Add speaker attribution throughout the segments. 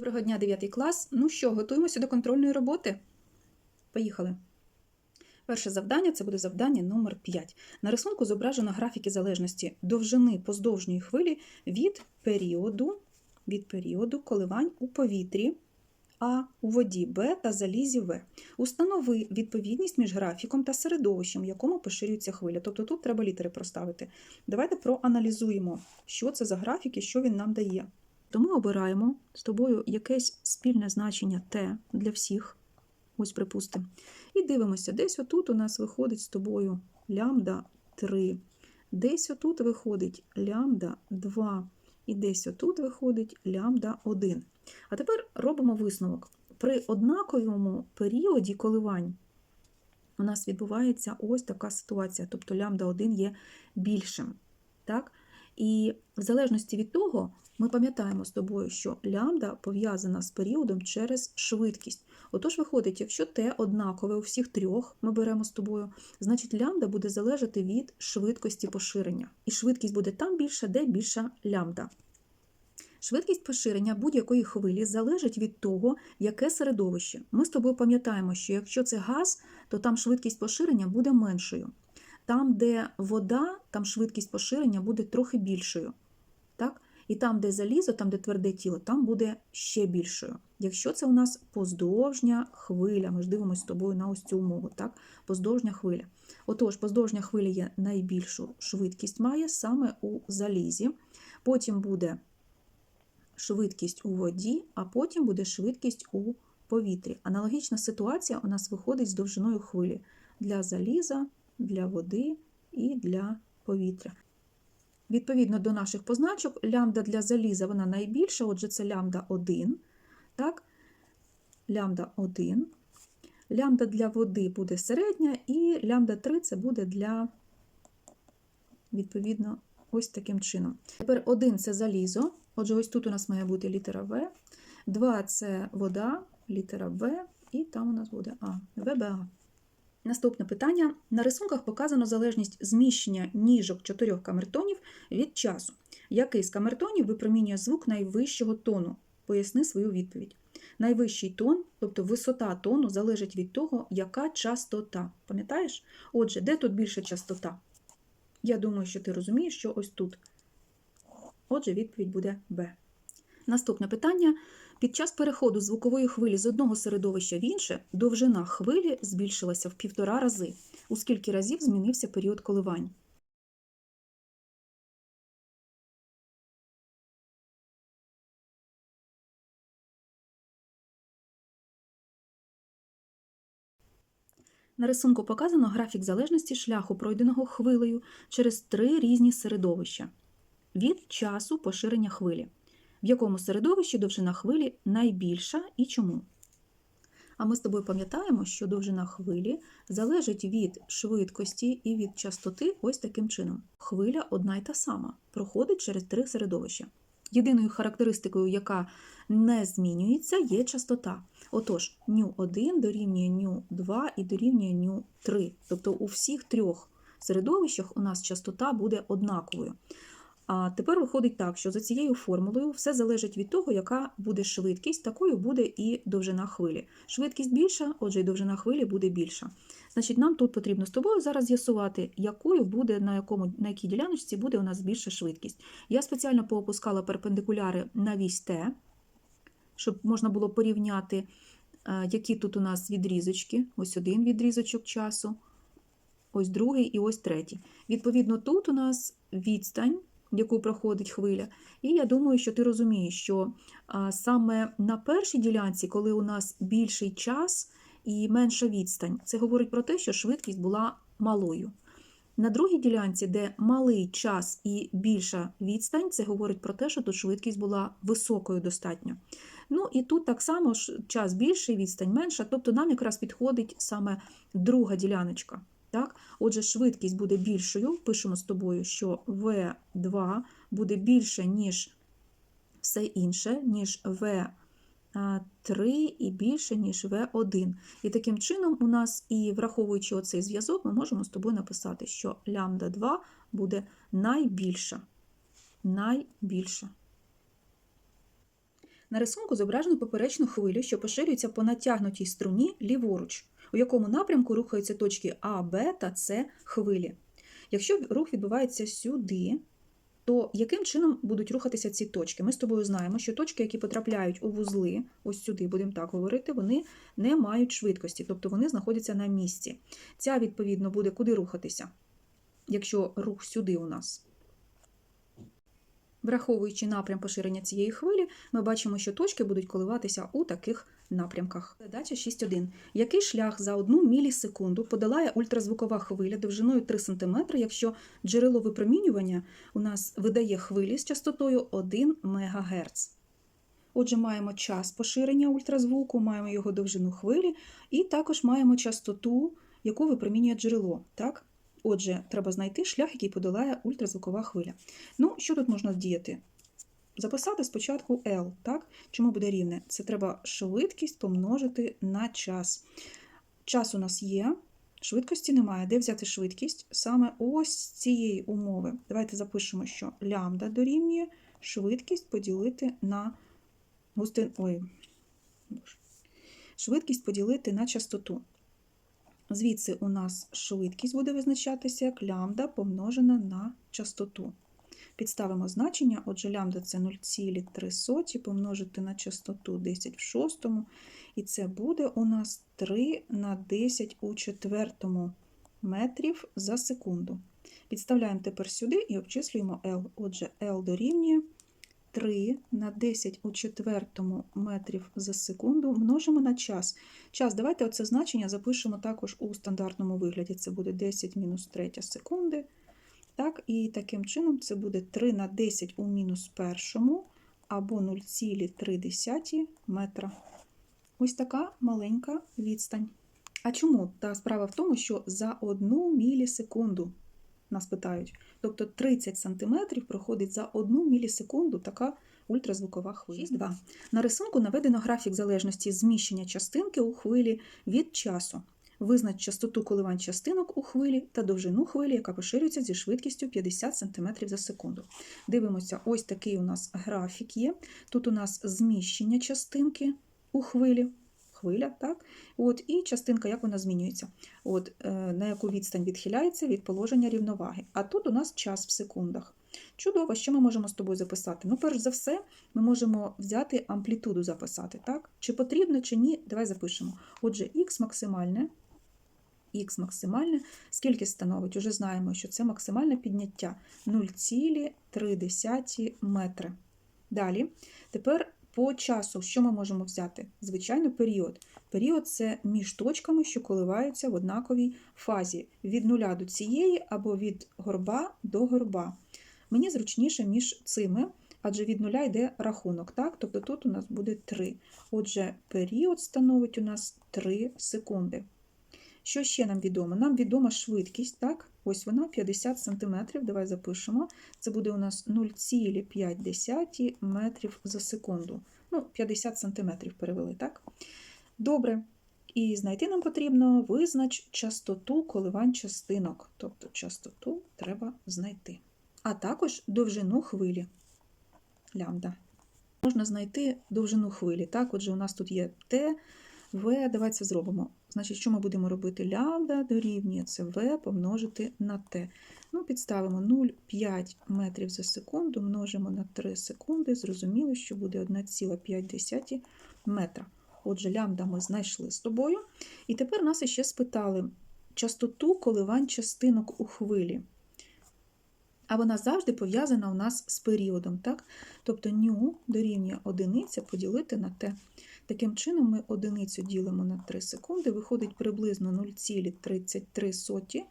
Speaker 1: Доброго дня, 9 клас. Ну що, готуємося до контрольної роботи? Поїхали. Перше завдання це буде завдання номер 5. На рисунку зображено графіки залежності довжини поздовжньої хвилі від періоду, від періоду коливань у повітрі А, у воді Б та залізі В. Установи відповідність між графіком та середовищем, в якому поширюється хвиля. Тобто тут треба літери проставити. Давайте проаналізуємо, що це за графіки, що він нам дає. То ми обираємо з тобою якесь спільне значення Т для всіх. Ось припустимо. І дивимося, десь отут у нас виходить з тобою лямбда 3, десь отут виходить лямбда 2, і десь отут виходить лямбда 1. А тепер робимо висновок. При однаковому періоді коливань у нас відбувається ось така ситуація, тобто лямбда 1 є більшим. Так? І в залежності від того, ми пам'ятаємо з тобою, що лямбда пов'язана з періодом через швидкість. Отож, виходить, якщо t однакове у всіх трьох, ми беремо з тобою, значить лямбда буде залежати від швидкості поширення. І швидкість буде там більша, де більша лямбда. Швидкість поширення будь-якої хвилі залежить від того, яке середовище. Ми з тобою пам'ятаємо, що якщо це газ, то там швидкість поширення буде меншою. Там, де вода, там швидкість поширення буде трохи більшою. Так? І там, де залізо, там, де тверде тіло, там буде ще більшою. Якщо це у нас поздовжня хвиля, ми ж дивимося з тобою на ось цю умову, так? поздовжня хвиля. Отож, поздовжня хвиля є найбільшу швидкість має саме у залізі. Потім буде швидкість у воді, а потім буде швидкість у повітрі. Аналогічна ситуація у нас виходить з довжиною хвилі для заліза, для води і для повітря. Відповідно до наших позначок, лямбда для заліза вона найбільша, отже, це лямбда 1. Так? Лямбда 1. Лямбда для води буде середня, і лямбда 3 це буде для, відповідно, ось таким чином. Тепер 1 це залізо, отже, ось тут у нас має бути літера В. 2 це вода, літера В, і там у нас буде А, ВБА. Наступне питання. На рисунках показано залежність зміщення ніжок чотирьох камертонів від часу. Який з камертонів випромінює звук найвищого тону? Поясни свою відповідь. Найвищий тон, тобто висота тону, залежить від того, яка частота. Пам'ятаєш? Отже, де тут більша частота? Я думаю, що ти розумієш, що ось тут. Отже, відповідь буде Б. Наступне питання. Під час переходу звукової хвилі з одного середовища в інше довжина хвилі збільшилася в півтора рази. У скільки разів змінився період коливань? На рисунку показано графік залежності шляху, пройденого хвилею через три різні середовища від часу поширення хвилі в якому середовищі довжина хвилі найбільша і чому. А ми з тобою пам'ятаємо, що довжина хвилі залежить від швидкості і від частоти ось таким чином. Хвиля одна й та сама, проходить через три середовища. Єдиною характеристикою, яка не змінюється, є частота. Отож, ню1 дорівнює ню2 і дорівнює ню3. Тобто у всіх трьох середовищах у нас частота буде однаковою. А тепер виходить так, що за цією формулою все залежить від того, яка буде швидкість, такою буде і довжина хвилі. Швидкість більша, отже, і довжина хвилі буде більша. Значить, нам тут потрібно з тобою зараз з'ясувати, якою буде, на якому, на якій діляночці буде у нас більша швидкість. Я спеціально поопускала перпендикуляри на вісь Т, щоб можна було порівняти, які тут у нас відрізочки. Ось один відрізочок часу, ось другий і ось третій. Відповідно, тут у нас відстань яку проходить хвиля. І я думаю, що ти розумієш, що саме на першій ділянці, коли у нас більший час і менша відстань, це говорить про те, що швидкість була малою. На другій ділянці, де малий час і більша відстань, це говорить про те, що тут швидкість була високою достатньо. Ну і тут так само час більший, відстань менша, тобто нам якраз підходить саме друга діляночка. Так? Отже, швидкість буде більшою. Пишемо з тобою, що V2 буде більше, ніж все інше, ніж V3 і більше, ніж V1. І таким чином, у нас, і враховуючи оцей зв'язок, ми можемо з тобою написати, що лямбда 2 буде найбільша. найбільша. На рисунку зображено поперечну хвилю, що поширюється по натягнутій струні ліворуч, у якому напрямку рухаються точки А, Б та С хвилі. Якщо рух відбувається сюди, то яким чином будуть рухатися ці точки? Ми з тобою знаємо, що точки, які потрапляють у вузли, ось сюди, будемо так говорити, вони не мають швидкості, тобто вони знаходяться на місці. Ця, відповідно, буде куди рухатися, якщо рух сюди у нас. Враховуючи напрям поширення цієї хвилі, ми бачимо, що точки будуть коливатися у таких напрямках. Задача 6.1. Який шлях за 1 мілісекунду подолає ультразвукова хвиля довжиною 3 см, якщо джерело випромінювання у нас видає хвилі з частотою 1 МГц? Отже, маємо час поширення ультразвуку, маємо його довжину хвилі, і також маємо частоту, яку випромінює джерело. Так? Отже, треба знайти шлях, який подолає ультразвукова хвиля. Ну, що тут можна діяти? Записати спочатку L, так? Чому буде рівне? Це треба швидкість помножити на час. Час у нас є, швидкості немає. Де взяти швидкість? Саме ось з цієї умови. Давайте запишемо, що лямбда дорівнює швидкість поділити на густин... Ой. Швидкість поділити на частоту. Звідси у нас швидкість буде визначатися як лямбда помножена на частоту. Підставимо значення, отже, лямбда це 0,3 помножити на частоту 10 в шостому, і це буде у нас 3 на 10 у четвертому метрів за секунду. Підставляємо тепер сюди і обчислюємо L. Отже, L дорівнює 3 на 10 у четвертому метрів за секунду множимо на час. Час, давайте оце значення запишемо також у стандартному вигляді. Це буде 10 мінус 3 секунди. Так, І таким чином це буде 3 на 10 у мінус першому або 0,3 метра. Ось така маленька відстань. А чому? Та справа в тому, що за 1 мілісекунду нас питають. Тобто 30 см проходить за 1 мілісекунду така ультразвукова хвиля. 6.2. На рисунку наведено графік залежності зміщення частинки у хвилі від часу. Визнач частоту коливань частинок у хвилі та довжину хвилі, яка поширюється зі швидкістю 50 см за секунду. Дивимося, ось такий у нас графік є. Тут у нас зміщення частинки у хвилі. Хвиля, так? От, І частинка, як вона змінюється, От, е, на яку відстань відхиляється від положення рівноваги. А тут у нас час в секундах. Чудово, що ми можемо з тобою записати? Ну, перш за все, ми можемо взяти амплітуду записати. так? Чи потрібно, чи ні, давай запишемо. Отже, х максимальне. Х максимальне, скільки становить? Уже знаємо, що це максимальне підняття 0,3 метри. Далі, тепер по часу, що ми можемо взяти? Звичайно, період. Період це між точками, що коливаються в однаковій фазі від нуля до цієї або від горба до горба. Мені зручніше між цими, адже від нуля йде рахунок. так? Тобто тут у нас буде 3. Отже, період становить у нас 3 секунди. Що ще нам відомо? Нам відома швидкість, так? Ось вона 50 см. Давай запишемо. Це буде у нас 0,5 метрів за секунду. Ну, 50 см перевели, так? Добре. І знайти нам потрібно визнач частоту коливань частинок. Тобто частоту треба знайти. А також довжину хвилі. Лямбда. Можна знайти довжину хвилі. Так, отже, у нас тут є Т, В. Давайте зробимо. Значить, що ми будемо робити? Лямбда дорівнює це В помножити на Т. Ну, Підставимо 0,5 метрів за секунду, множимо на 3 секунди. Зрозуміло, що буде 1,5 метра. Отже, лямбда ми знайшли з тобою. І тепер нас іще спитали частоту коливань частинок у хвилі. А вона завжди пов'язана у нас з періодом. так? Тобто ню дорівнює одиниця поділити на Т. Таким чином, ми одиницю ділимо на 3 секунди, виходить приблизно 0,33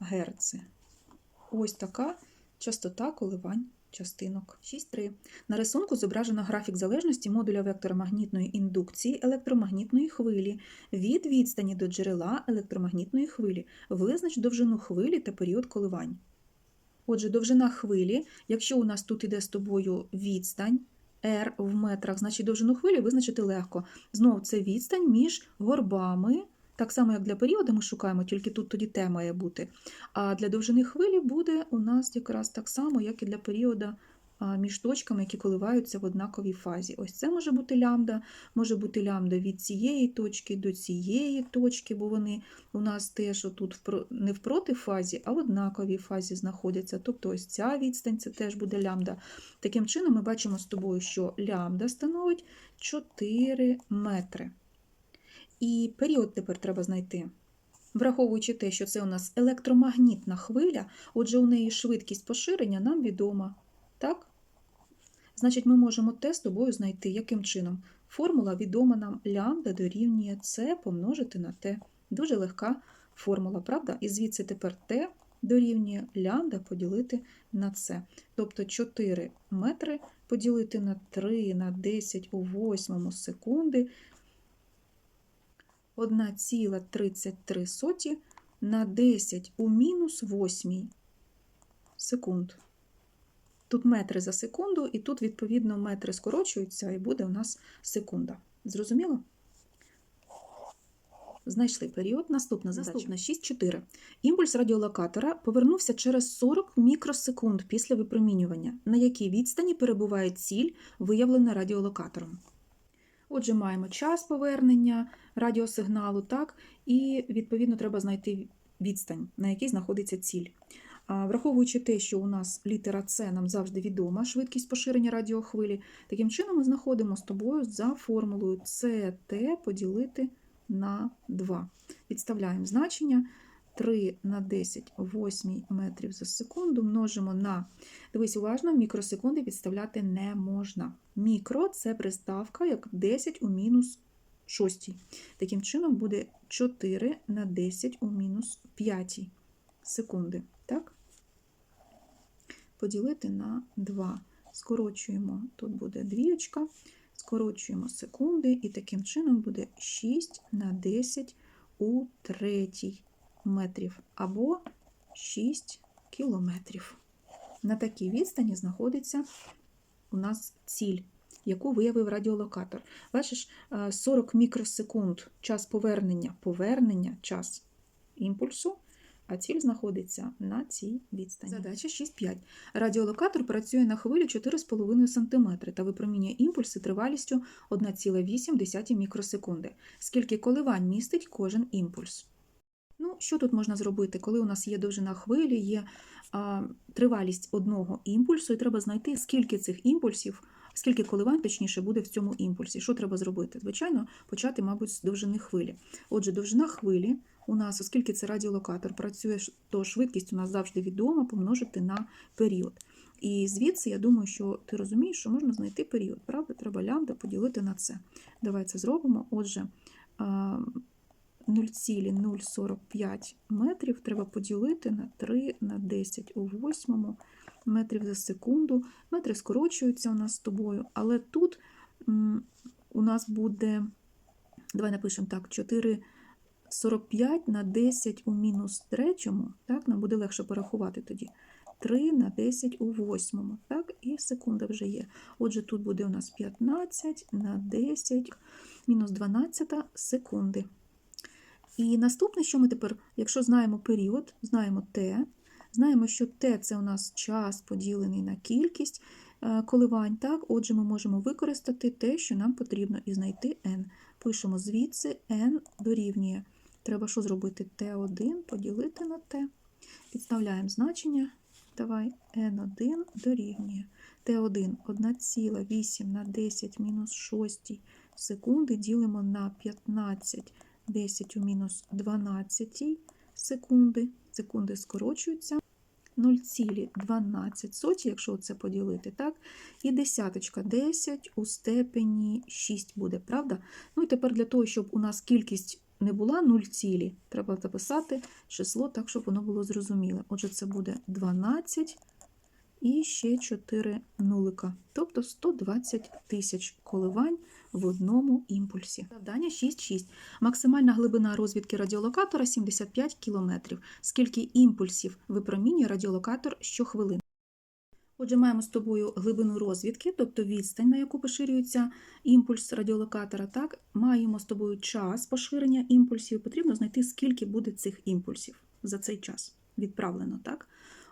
Speaker 1: Гц. Ось така частота коливань частинок. 6.3. На рисунку зображено графік залежності модуля вектора магнітної індукції електромагнітної хвилі від відстані до джерела електромагнітної хвилі. Визнач довжину хвилі та період коливань. Отже, довжина хвилі, якщо у нас тут іде з тобою відстань r в метрах, значить довжину хвилі визначити легко. Знову це відстань між горбами. Так само, як для періоду ми шукаємо, тільки тут тоді Т має бути. А для довжини хвилі буде у нас якраз так само, як і для періоду між точками, які коливаються в однаковій фазі. Ось це може бути лямбда, може бути лямбда від цієї точки до цієї точки, бо вони у нас теж отут не в протифазі, а в однаковій фазі знаходяться. Тобто ось ця відстань це теж буде лямбда. Таким чином, ми бачимо з тобою, що лямбда становить 4 метри. І період тепер треба знайти. Враховуючи те, що це у нас електромагнітна хвиля, отже, у неї швидкість поширення нам відома. Так? Значить, ми можемо те з тобою знайти. Яким чином? Формула відома нам лямбда дорівнює С помножити на Т. Дуже легка формула, правда? І звідси тепер Т дорівнює лямбда поділити на С. Тобто 4 метри поділити на 3 на 10 у 8 секунди 1,33 на 10 у мінус 8 секунд. Тут метри за секунду, і тут, відповідно, метри скорочуються, і буде у нас секунда. Зрозуміло? Знайшли період. Наступна задача. Наступна 6.4. Імпульс радіолокатора повернувся через 40 мікросекунд після випромінювання, на якій відстані перебуває ціль, виявлена радіолокатором. Отже, маємо час повернення радіосигналу, так, і відповідно треба знайти відстань, на якій знаходиться ціль. Враховуючи те, що у нас літера С нам завжди відома швидкість поширення радіохвилі, таким чином ми знаходимо з тобою за формулою CT поділити на 2. Підставляємо значення 3 на 10 8 метрів за секунду множимо на, дивись уважно, мікросекунди підставляти не можна. Мікро це приставка як 10 у мінус 6. Таким чином буде 4 на 10 у мінус 5 секунди. Так? Поділити на 2. Скорочуємо, тут буде двієчка, скорочуємо секунди, і таким чином буде 6 на 10 у третій метрів або 6 кілометрів. На такій відстані знаходиться у нас ціль, яку виявив радіолокатор. Бачиш, е, 40 мікросекунд час повернення, повернення, час імпульсу, а ціль знаходиться на цій відстані. Задача 6.5. Радіолокатор працює на хвилі 4,5 см та випромінює імпульси тривалістю 1,8 мікросекунди. Скільки коливань містить кожен імпульс? Ну, що тут можна зробити, коли у нас є довжина хвилі, є а, тривалість одного імпульсу, і треба знайти, скільки цих імпульсів, скільки коливань, точніше, буде в цьому імпульсі. Що треба зробити? Звичайно, почати, мабуть, з довжини хвилі. Отже, довжина хвилі у нас, оскільки це радіолокатор працює, то швидкість у нас завжди відома, помножити на період. І звідси, я думаю, що ти розумієш, що можна знайти період. Правда, треба лямбда поділити на це. Давай це зробимо. Отже, 0,045 метрів треба поділити на 3 на 10 у 8 метрів за секунду. Метри скорочуються у нас з тобою, але тут у нас буде, давай напишемо так, 4,45 на 10 у мінус третьому, так, нам буде легше порахувати тоді. 3 на 10 у 8, так, і секунда вже є. Отже, тут буде у нас 15 на 10 мінус 12 секунди. І наступне, що ми тепер, якщо знаємо період, знаємо Т, знаємо, що Т це у нас час поділений на кількість е, коливань. Так, отже, ми можемо використати те, що нам потрібно, і знайти n. Пишемо звідси n дорівнює. Треба що зробити? Т1 поділити на Т. Підставляємо значення. Давай n1 дорівнює. Т1 1,8 на 10 мінус 6 секунди ділимо на 15 10 у мінус 12 секунди. Секунди скорочуються. 0,12, якщо це поділити, так? І десяточка 10 у степені 6 буде, правда? Ну і тепер для того, щоб у нас кількість не була 0 цілі, треба записати число так, щоб воно було зрозуміле. Отже, це буде 12 і ще 4 нулика, тобто 120 тисяч коливань в одному імпульсі. Завдання 6.6. Максимальна глибина розвідки радіолокатора 75 км. Скільки імпульсів випромінює радіолокатор щохвилини? Отже, маємо з тобою глибину розвідки, тобто відстань, на яку поширюється імпульс радіолокатора. Так, маємо з тобою час поширення імпульсів. Потрібно знайти, скільки буде цих імпульсів за цей час відправлено. Так?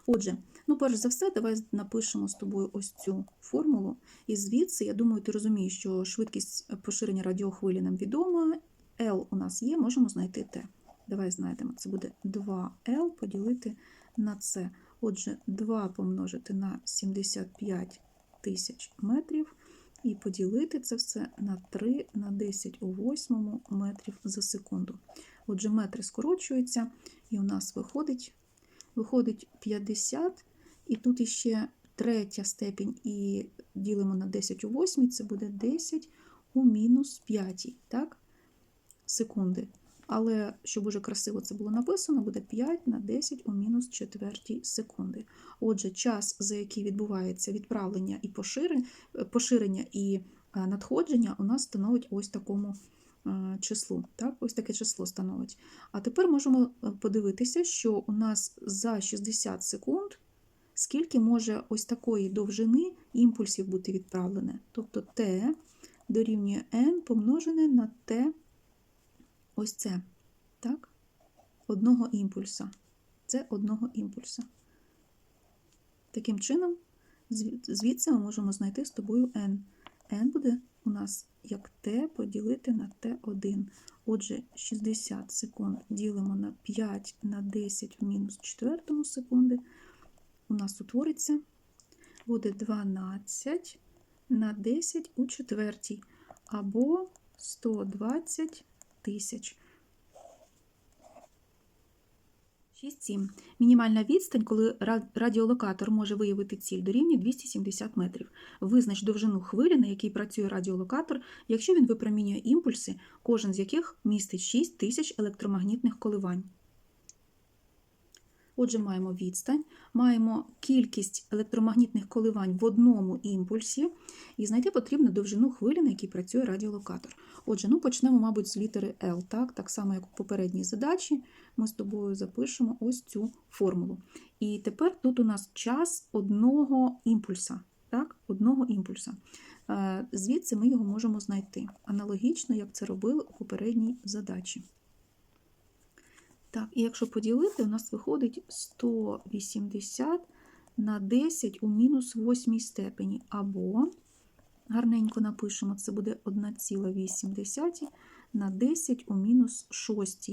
Speaker 1: Отже, ну перш за все, давай напишемо з тобою ось цю формулу. І звідси, я думаю, ти розумієш, що швидкість поширення радіохвилі нам відома. L у нас є, можемо знайти T. Давай знайдемо. Це буде 2L поділити на C. Отже, 2 помножити на 75 тисяч метрів і поділити це все на 3 на 10 у 8 метрів за секунду. Отже, метри скорочуються, і у нас виходить, виходить 50, і тут іще третя степінь, і ділимо на 10 у 8, це буде 10 у мінус 5, так? секунди. Але щоб уже красиво це було написано, буде 5 на 10 у мінус 4 секунди. Отже, час, за який відбувається відправлення і поширення, поширення і е, надходження, у нас становить ось такому е, числу. Так? Ось таке число становить. А тепер можемо е, подивитися, що у нас за 60 секунд скільки може ось такої довжини імпульсів бути відправлене. Тобто t дорівнює n помножене на t ось це. Так? Одного імпульса. Це одного імпульса. Таким чином, звідси ми можемо знайти з тобою n. n буде у нас як t поділити на t1. Отже, 60 секунд ділимо на 5 на 10 в мінус 4 секунди. У нас утвориться буде 12 на 10 у четвертій, або 120 тисяч. 6.7. Мінімальна відстань, коли радіолокатор може виявити ціль дорівнює 270 метрів. Визнач довжину хвилі, на якій працює радіолокатор, якщо він випромінює імпульси, кожен з яких містить 6 тисяч електромагнітних коливань. Отже, маємо відстань, маємо кількість електромагнітних коливань в одному імпульсі, і знайти потрібно довжину хвилі, на якій працює радіолокатор. Отже, ну почнемо, мабуть, з літери L. Так так само, як у попередній задачі, ми з тобою запишемо ось цю формулу. І тепер тут у нас час одного імпульса. Так, одного імпульса. Е, звідси ми його можемо знайти. Аналогічно, як це робили у попередній задачі. Так, і якщо поділити, у нас виходить 180 на 10 у мінус 8 степені. Або, гарненько напишемо, це буде 1,8 на 10 у мінус 6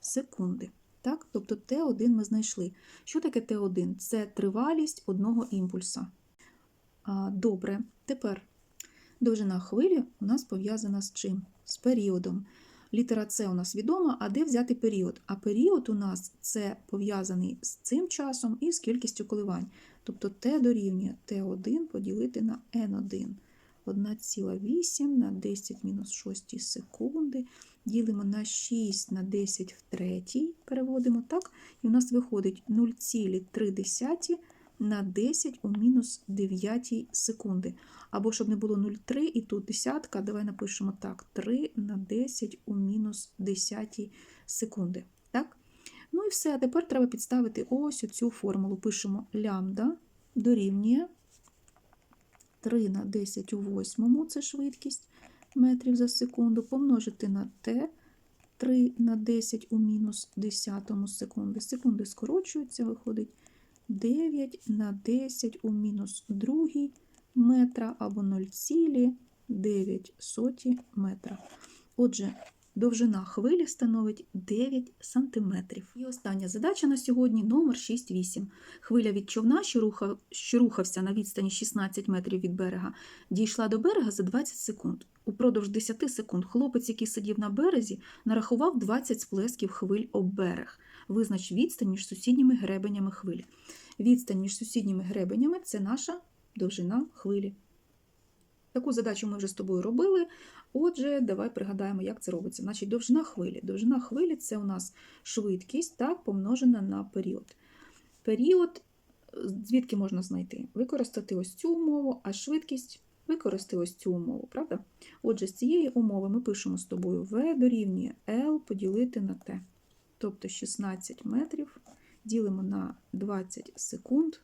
Speaker 1: секунди. Так? Тобто Т1 ми знайшли. Що таке Т1? Це тривалість одного імпульса. Добре, тепер довжина хвилі у нас пов'язана з чим? З періодом. Літера С у нас відома, а де взяти період? А період у нас це пов'язаний з цим часом і з кількістю коливань. Тобто Т дорівнює Т1 поділити на Н1. 1,8 на 10 мінус 6 секунди. Ділимо на 6 на 10 в третій, переводимо так, і у нас виходить 0,3 на 10 у мінус 9 секунди. Або, щоб не було 0,3 і тут десятка, давай напишемо так: 3 на 10 у мінус 10 секунди. Так? Ну і все. Тепер треба підставити ось цю формулу. Пишемо лямбда дорівнює 3 на 10 у 8, це швидкість метрів за секунду, помножити на t. 3 на 10 у мінус 10 секунди. Секунди скорочуються, виходить 9 на 10 у мінус 2 метра або 0,9 метра. Отже, довжина хвилі становить 9 см. І остання задача на сьогодні номер 6-8. Хвиля від човна, що, рухав, що рухався на відстані 16 метрів від берега, дійшла до берега за 20 секунд. Упродовж 10 секунд хлопець, який сидів на березі, нарахував 20 сплесків хвиль об берег. Визнач відстань між сусідніми гребенями хвилі. Відстань між сусідніми гребенями це наша довжина хвилі. Таку задачу ми вже з тобою робили. Отже, давай пригадаємо, як це робиться. Значить, довжина хвилі. Довжина хвилі це у нас швидкість, так, помножена на період. Період, звідки можна знайти? Використати ось цю умову, а швидкість використати ось цю умову, правда? Отже, з цієї умови ми пишемо з тобою V дорівнює L поділити на T. Тобто 16 метрів ділимо на 20 секунд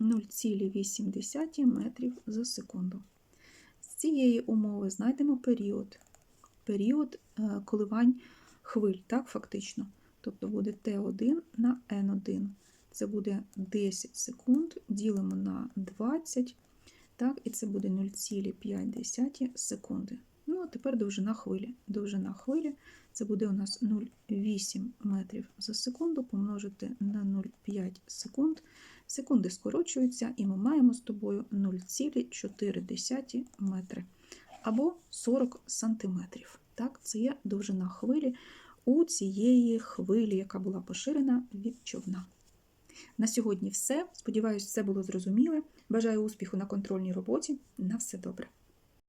Speaker 1: 0,8 метрів за секунду. З цієї умови знайдемо період. Період е, коливань хвиль, так, фактично. Тобто буде Т1 на Н1. Це буде 10 секунд, ділимо на 20, так, і це буде 0,5 секунди. Ну, а тепер довжина хвилі. Довжина хвилі це буде у нас 0,8 метрів за секунду помножити на 0,5 секунд. Секунди скорочуються, і ми маємо з тобою 0,4 метри або 40 сантиметрів. Так, це є довжина хвилі у цієї хвилі, яка була поширена від човна. На сьогодні все. Сподіваюсь, все було зрозуміле. Бажаю успіху на контрольній роботі. На все добре.